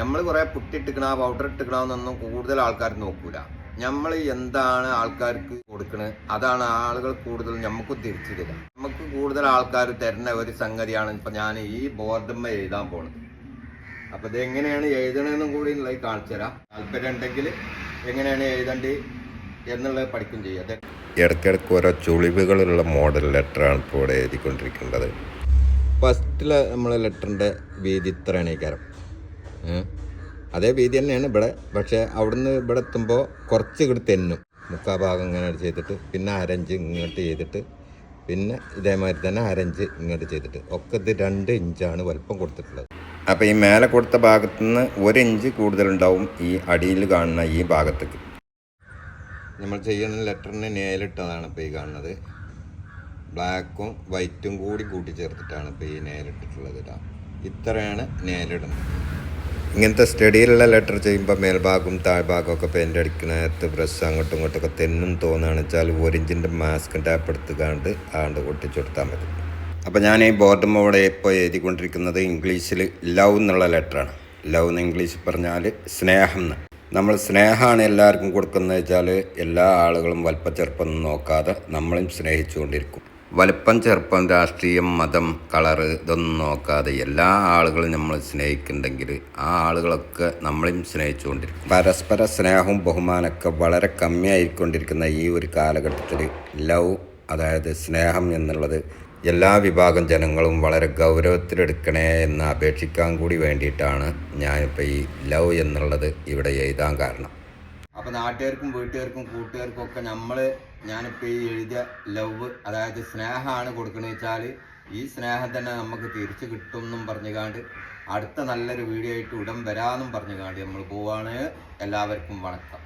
നമ്മൾ കുറേ പുട്ടിട്ടിക്കണ പൗഡർ ഇട്ടിക്കണമെന്നൊന്നും കൂടുതൽ ആൾക്കാർ നോക്കൂല. നമ്മൾ എന്താണ് ആൾക്കാർക്ക് കൊടുക്കുന്നത് അതാണ് ആളുകൾ കൂടുതൽ നമുക്ക് തിരിച്ചു തരിക. നമുക്ക് കൂടുതൽ ആൾക്കാർ തരുന്ന ഒരു സംഗതിയാണ് ഇപ്പൊ ഞാൻ ഈ ബോർഡമ്മ എഴുതാൻ പോണത്. അപ്പൊ ഇത് എങ്ങനെയാണ് എഴുതണമെന്നും കൂടി ഉള്ളത് കാണിച്ചു തരാം. താല്പര്യം ഉണ്ടെങ്കിൽ എങ്ങനെയാണ് എഴുതേണ്ടത് എന്നുള്ളത് പഠിക്കും ചെയ്യാം. ഇടയ്ക്കിടയ്ക്ക് ഓരോ ചുളിവുകളുള്ള മോഡൽ ലെറ്ററാണ് ഇപ്പോൾ ഇവിടെ എഴുതിക്കൊണ്ടിരിക്കേണ്ടത്. ഫസ്റ്റിലെ നമ്മളെ ലെറ്ററിന്റെ വീതി ഇത്രയാണ് ഈ കാരം അതേ വീതി തന്നെയാണ് ഇവിടെ. പക്ഷേ അവിടുന്ന് ഇവിടെ എത്തുമ്പോൾ കുറച്ച് ഇങ്ങോട്ട് തെന്നും. മുക്കാ ഭാഗം ഇങ്ങനെ ചെയ്തിട്ട് പിന്നെ അരഞ്ച് ഇങ്ങോട്ട് ചെയ്തിട്ട് പിന്നെ ഇതേമാതിരി തന്നെ അരഞ്ച് ഇങ്ങോട്ട് ചെയ്തിട്ട്. ഒക്കെ ഇത് രണ്ട് ഇഞ്ചാണ് വലുപ്പം കൊടുത്തിട്ടുള്ളത്. അപ്പോൾ ഈ മേലെ കൊടുത്ത ഭാഗത്തു നിന്ന് ഒരു ഇഞ്ച് കൂടുതലുണ്ടാവും ഈ അടിയിൽ കാണുന്ന ഈ ഭാഗത്തേക്ക്. നമ്മൾ ചെയ്യുന്ന ലെറ്ററിന് നേരിട്ടതാണ് ഇപ്പോൾ ഈ കാണുന്നത്. ബ്ലാക്കും വൈറ്റും കൂടി കൂട്ടിച്ചേർത്തിട്ടാണ് ഇപ്പോൾ ഈ നേരിട്ടിട്ടുള്ളത് കേട്ടോ ഇത്രയാണ് നേരിടുന്നത്. ഇങ്ങനത്തെ സ്റ്റഡിയിലുള്ള ലെറ്റർ ചെയ്യുമ്പോൾ മേൽഭാഗവും താഴ്ഭാഗവും ഒക്കെ പെയിന്റ് അടിക്കണത്ത് ബ്രഷ് അങ്ങോട്ടും ഇങ്ങോട്ടൊക്കെ തെന്നും തോന്നുകയാണെന്ന് വെച്ചാൽ ഒരു ഇഞ്ചിന്റെ മാസ്ക് ടാപ്പ് എടുത്തുകാണ്ട് ആണ്ട് ഒട്ടിച്ചു കൊടുത്താൽ മതി. അപ്പോൾ ഞാൻ ഈ ബോർഡും അവിടെ ഇപ്പോൾ എഴുതിക്കൊണ്ടിരിക്കുന്നത് ഇംഗ്ലീഷിൽ ലവ് എന്നുള്ള ലെറ്ററാണ് ലവ് എന്ന് ഇംഗ്ലീഷിൽ പറഞ്ഞാൽ സ്നേഹം എന്ന് നമ്മൾ സ്നേഹമാണ് എല്ലാവർക്കും കൊടുക്കുന്നത് വെച്ചാൽ എല്ലാ ആളുകളും വലുപ്പം ചെറുപ്പം നോക്കാതെ നമ്മളും സ്നേഹിച്ചുകൊണ്ടിരിക്കും. വലുപ്പം ചെറുപ്പം രാഷ്ട്രീയം മതം കളറ് ഇതൊന്നും നോക്കാതെ എല്ലാ ആളുകളും നമ്മൾ സ്നേഹിക്കുന്നുണ്ടെങ്കിൽ ആ ആളുകളൊക്കെ നമ്മളെയും സ്നേഹിച്ചുകൊണ്ടിരിക്കും. പരസ്പര സ്നേഹവും ബഹുമാനമൊക്കെ വളരെ കമ്മിയായിക്കൊണ്ടിരിക്കുന്ന ഈ ഒരു കാലഘട്ടത്തിൽ ലവ് അതായത് സ്നേഹം എന്നുള്ളത് എല്ലാ വിഭാഗം ജനങ്ങളും വളരെ ഗൗരവത്തിലെടുക്കണേ എന്ന് അപേക്ഷിക്കാൻ കൂടി വേണ്ടിയിട്ടാണ് ഞാനിപ്പോൾ ഈ ലവ് എന്നുള്ളത് ഇവിടെ എഴുതാൻ കാരണം. അപ്പൊ നാട്ടുകാർക്കും വീട്ടുകാർക്കും കൂട്ടുകാർക്കും ഒക്കെ നമ്മൾ ഞാനിപ്പോ ഈ എഴുതിയ ലവ് അതായത് സ്നേഹമാണ് കൊടുക്കണമെന്ന് വെച്ചാൽ ഈ സ്നേഹം തന്നെ നമുക്ക് തിരിച്ചു കിട്ടും എന്നും പറഞ്ഞുകാണ്ട് അടുത്ത നല്ലൊരു വീഡിയോ ആയിട്ട് ഉടൻ വരാമെന്നും പറഞ്ഞുകാണ്ട് നമ്മൾ പോവാണ്. എല്ലാവർക്കും വണക്കം.